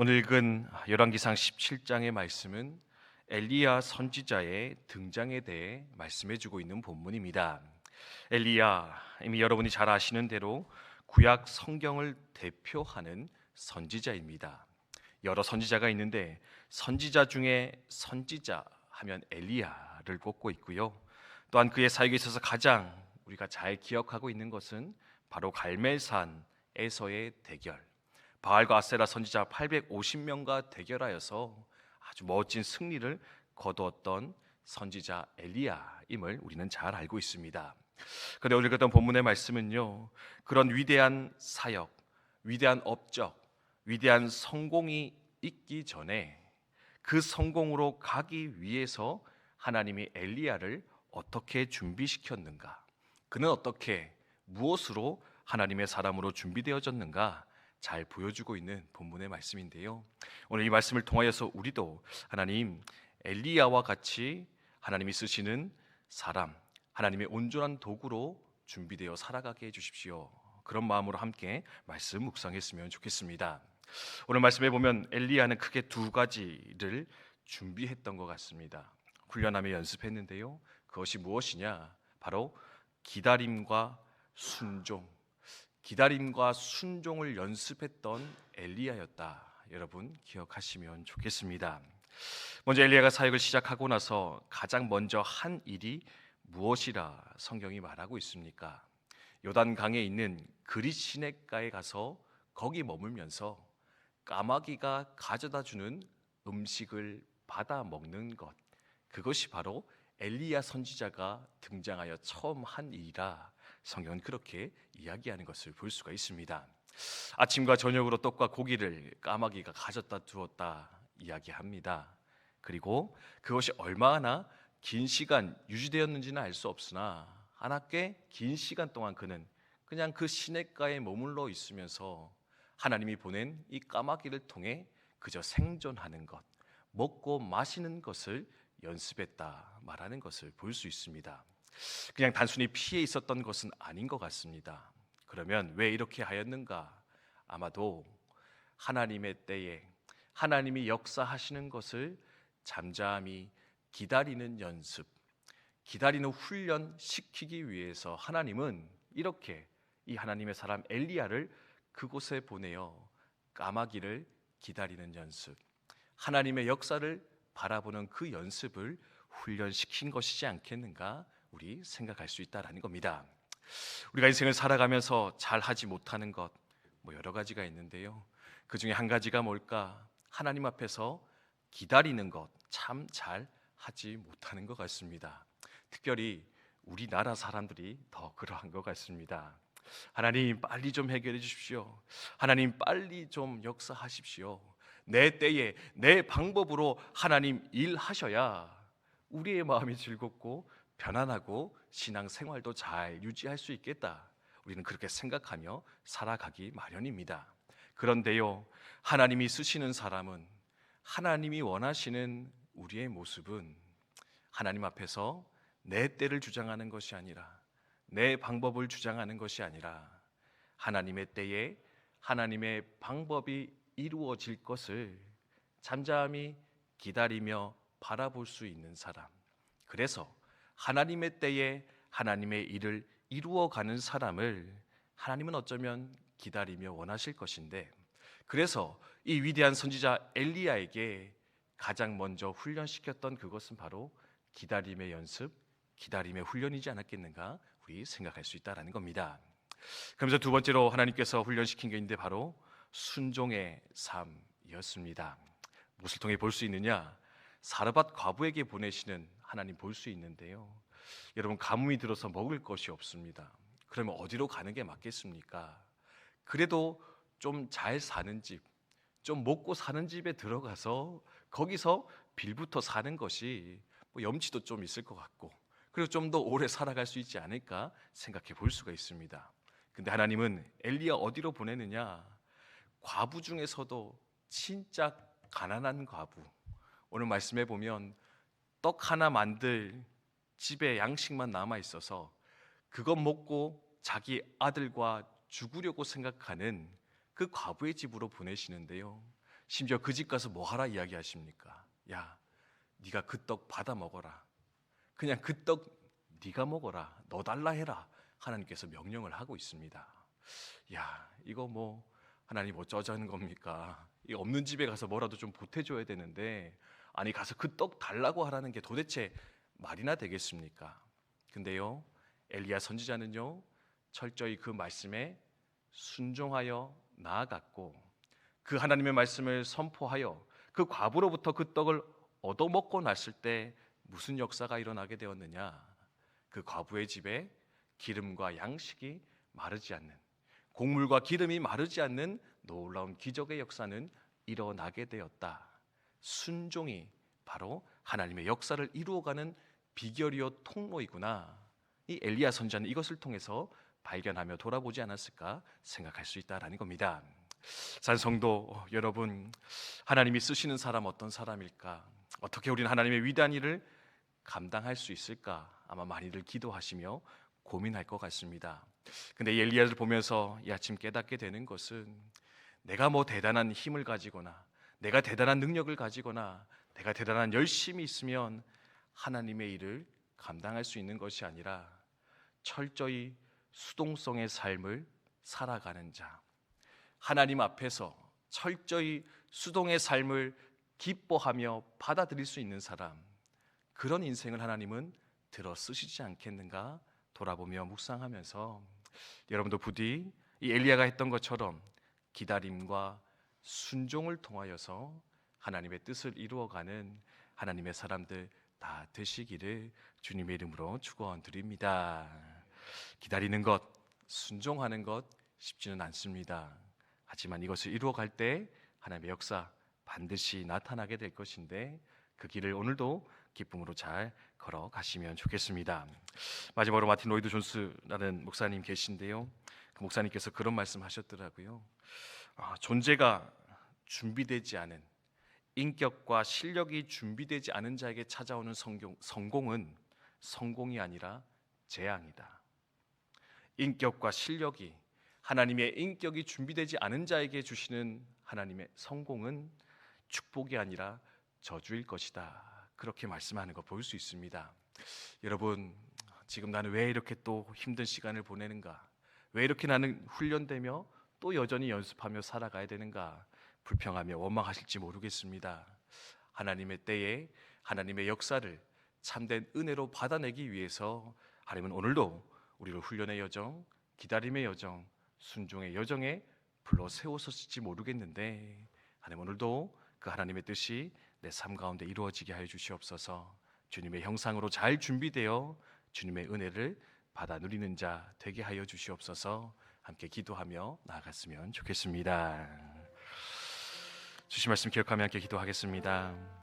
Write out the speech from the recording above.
오늘 읽은 열왕기상 17장의 말씀은 엘리야 선지자의 등장에 대해 말씀해 주고 있는 본문입니다. 엘리야 이미 여러분이 잘 아시는 대로 구약 성경을 대표하는 선지자입니다. 여러 선지자가 있는데 선지자 중에 선지자 하면 엘리야를 꼽고 있고요. 또한 그의 사역에 있어서 가장 우리가 잘 기억하고 있는 것은 바로 갈멜산에서의 대결. 바알과 아세라 선지자 850명과 대결하여서 아주 멋진 승리를 거두었던 선지자 엘리야임을 우리는 잘 알고 있습니다. 그런데 오늘 읽었던 본문의 말씀은요. 그런 위대한 사역, 위대한 업적, 위대한 성공이 있기 전에 그 성공으로 가기 위해서 하나님이 엘리야를 어떻게 준비시켰는가? 그는 어떻게 무엇으로 하나님의 사람으로 준비되어졌는가? 잘 보여주고 있는 본문의 말씀인데요. 오늘 이 말씀을 통하여서 우리도 하나님 엘리야와 같이 하나님이 쓰시는 사람, 하나님의 온전한 도구로 준비되어 살아가게 해 주십시오. 그런 마음으로 함께 말씀 묵상했으면 좋겠습니다. 오늘 말씀에 보면 엘리야는 크게 두 가지를 준비했던 것 같습니다. 훈련하며 연습했는데요. 그것이 무엇이냐? 바로 기다림과 순종. 기다림과 순종을 연습했던 엘리야였다. 여러분 기억하시면 좋겠습니다. 먼저 엘리야가 사역을 시작하고 나서 가장 먼저 한 일이 무엇이라 성경이 말하고 있습니까? 요단 강에 있는 그리 시냇가에 가서 거기 머물면서 까마귀가 가져다 주는 음식을 받아 먹는 것. 그것이 바로 엘리야 선지자가 등장하여 처음 한 일이라 성경은 그렇게 이야기하는 것을 볼 수가 있습니다. 아침과 저녁으로 떡과 고기를 까마귀가 가져다 두었다 이야기합니다. 그리고 그것이 얼마나 긴 시간 유지되었는지는 알 수 없으나 하나 꽤긴 시간 동안 그는 그냥 그 시냇가에 머물러 있으면서 하나님이 보낸 이 까마귀를 통해 그저 생존하는 것, 먹고 마시는 것을 연습했다 말하는 것을 볼 수 있습니다. 그냥 단순히 피해 있었던 것은 아닌 것 같습니다. 그러면 왜 이렇게 하였는가? 아마도 하나님의 때에 하나님이 역사하시는 것을 잠잠히 기다리는 연습, 기다리는 훈련 시키기 위해서 하나님은 이렇게 이 하나님의 사람 엘리야를 그곳에 보내어 까마귀를 기다리는 연습, 하나님의 역사를 바라보는 그 연습을 훈련시킨 것이지 않겠는가 우리 생각할 수 있다라는 겁니다. 우리가 인생을 살아가면서 잘 하지 못하는 것 뭐 여러 가지가 있는데요. 그 중에 한 가지가 뭘까? 하나님 앞에서 기다리는 것 참 잘 하지 못하는 것 같습니다. 특별히 우리나라 사람들이 더 그러한 것 같습니다. 하나님 빨리 좀 해결해 주십시오. 하나님 빨리 좀 역사하십시오. 내 때에 내 방법으로 하나님 일하셔야 우리의 마음이 즐겁고 편안하고 신앙 생활도 잘 유지할 수 있겠다. 우리는 그렇게 생각하며 살아가기 마련입니다. 그런데요, 하나님이 쓰시는 사람은 하나님이 원하시는 우리의 모습은 하나님 앞에서 내 때를 주장하는 것이 아니라 내 방법을 주장하는 것이 아니라 하나님의 때에 하나님의 방법이 이루어질 것을 잠잠히 기다리며 바라볼 수 있는 사람. 그래서 하나님의 때에 하나님의 일을 이루어가는 사람을 하나님은 어쩌면 기다리며 원하실 것인데 그래서 이 위대한 선지자 엘리야에게 가장 먼저 훈련시켰던 그것은 바로 기다림의 연습, 기다림의 훈련이지 않았겠는가 우리 생각할 수 있다라는 겁니다. 그러면서 두 번째로 하나님께서 훈련시킨 게 있는데 바로 순종의 삶이었습니다. 무엇을 통해 볼 수 있느냐? 사르밧 과부에게 보내시는 하나님 볼 수 있는데요. 여러분 가뭄이 들어서 먹을 것이 없습니다. 그러면 어디로 가는 게 맞겠습니까? 그래도 좀 잘 사는 집, 좀 먹고 사는 집에 들어가서 거기서 빌부터 사는 것이 뭐 염치도 좀 있을 것 같고 그리고 좀 더 오래 살아갈 수 있지 않을까 생각해 볼 수가 있습니다. 근데 하나님은 엘리야 어디로 보내느냐? 과부 중에서도 진짜 가난한 과부. 오늘 말씀해 보면 떡 하나 만들 집에 양식만 남아 있어서 그것 먹고 자기 아들과 죽으려고 생각하는 그 과부의 집으로 보내시는데요. 심지어 그 집 가서 뭐 하라 이야기하십니까? 야, 네가 그 떡 받아 먹어라. 그냥 그 떡 네가 먹어라. 너 달라 해라. 하나님께서 명령을 하고 있습니다. 야, 이거 뭐 하나님 어쩌자는 겁니까? 이 없는 집에 가서 뭐라도 좀 보태줘야 되는데 아니 가서 그 떡 달라고 하라는 게 도대체 말이나 되겠습니까? 근데요 엘리야 선지자는요 철저히 그 말씀에 순종하여 나아갔고 그 하나님의 말씀을 선포하여 그 과부로부터 그 떡을 얻어먹고 났을 때 무슨 역사가 일어나게 되었느냐? 그 과부의 집에 기름과 양식이 마르지 않는 곡물과 기름이 마르지 않는 놀라운 기적의 역사는 일어나게 되었다. 순종이 바로 하나님의 역사를 이루어가는 비결이요 통로이구나. 이 엘리야 선자는 이것을 통해서 발견하며 돌아보지 않았을까 생각할 수 있다라는 겁니다. 산성도 어, 여러분 하나님이 쓰시는 사람 어떤 사람일까? 어떻게 우리는 하나님의 위대한 일을 감당할 수 있을까? 아마 많이들 기도하시며 고민할 것 같습니다. 근데 이 엘리야를 보면서 이 아침 깨닫게 되는 것은 내가 뭐 대단한 힘을 가지거나 내가 대단한 능력을 가지거나 내가 대단한 열심이 있으면 하나님의 일을 감당할 수 있는 것이 아니라 철저히 수동성의 삶을 살아가는 자. 하나님 앞에서 철저히 수동의 삶을 기뻐하며 받아들일 수 있는 사람. 그런 인생을 하나님은 들어 쓰시지 않겠는가 돌아보며 묵상하면서 여러분도 부디 이 엘리야가 했던 것처럼 기다림과 순종을 통하여서 하나님의 뜻을 이루어가는 하나님의 사람들 다 되시기를 주님의 이름으로 축원드립니다. 기다리는 것, 순종하는 것 쉽지는 않습니다. 하지만 이것을 이루어갈 때 하나님의 역사 반드시 나타나게 될 것인데 그 길을 오늘도 기쁨으로 잘 걸어가시면 좋겠습니다. 마지막으로 마틴 로이드 존스라는 목사님 계신데요. 그 목사님께서 그런 말씀하셨더라고요. 아, 존재가 준비되지 않은 인격과 실력이 준비되지 않은 자에게 찾아오는 성공, 성공은 성공이 아니라 재앙이다. 인격과 실력이 하나님의 인격이 준비되지 않은 자에게 주시는 하나님의 성공은 축복이 아니라 저주일 것이다. 그렇게 말씀하는 거 볼 수 있습니다. 여러분, 지금 나는 왜 이렇게 또 힘든 시간을 보내는가? 왜 이렇게 나는 훈련되며 또 여전히 연습하며 살아가야 되는가? 불평하며 원망하실지 모르겠습니다. 하나님의 때에 하나님의 역사를 참된 은혜로 받아내기 위해서 하나님은 오늘도 우리를 훈련의 여정, 기다림의 여정, 순종의 여정에 불러 세우셨을지 모르겠는데 하나님 오늘도 그 하나님의 뜻이 내 삶 가운데 이루어지게 하여 주시옵소서. 주님의 형상으로 잘 준비되어 주님의 은혜를 받아 누리는 자 되게 하여 주시옵소서. 함께 기도하며 나아갔으면 좋겠습니다. 주신 말씀 기억하며 함께 기도하겠습니다.